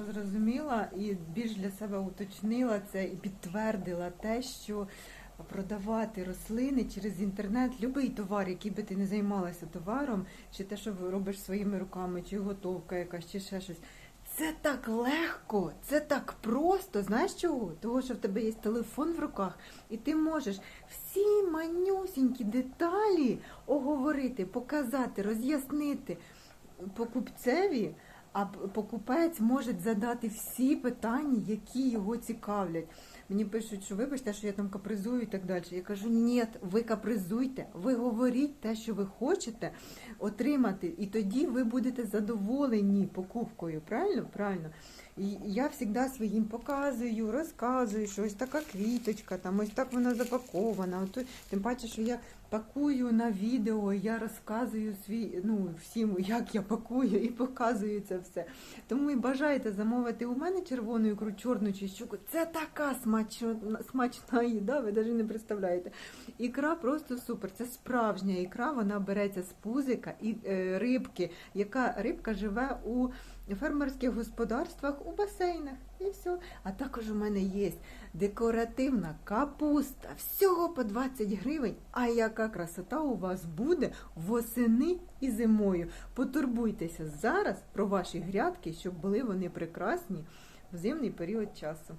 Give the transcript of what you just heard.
що зрозуміла і більш для себе уточнила це і підтвердила те, що продавати рослини через інтернет, будь-який товар, який би ти не займалася товаром, чи те, що робиш своїми руками, чи готовка якась, чи ще щось. Це так легко, це так просто. Знаєш чого? Того, що в тебе є телефон в руках, і ти можеш всі манюсінькі деталі оговорити, показати, роз'яснити покупцеві, а покупець може задати всі питання, які його цікавлять. Мені пишуть, що вибачте, що я там капризую і так далі. Я кажу, ні, ви капризуйте, ви говоріть те, що ви хочете отримати, і тоді ви будете задоволені покупкою. Правильно? Правильно. І я завжди своїм показую, розказую, що ось така квіточка, там ось так вона запакована. Тим паче, що я пакую на відео, я розказую свій, ну, всім, як я пакую і показую це все. Тому і бажаєте замовити у мене червону ікру, чорну чи щуку. Це така смачна, смачна їда, ви навіть не представляєте. Ікра просто супер. Це справжня ікра, вона береться з пузика і е, рибки, яка рибка живе у фермерських господарствах, у басейнах. І все. А також у мене є декоративна капуста. Всього по 20 гривень. А яка красота у вас буде восени і зимою. Потурбуйтеся зараз про ваші грядки, щоб були вони прекрасні в зимний період часу.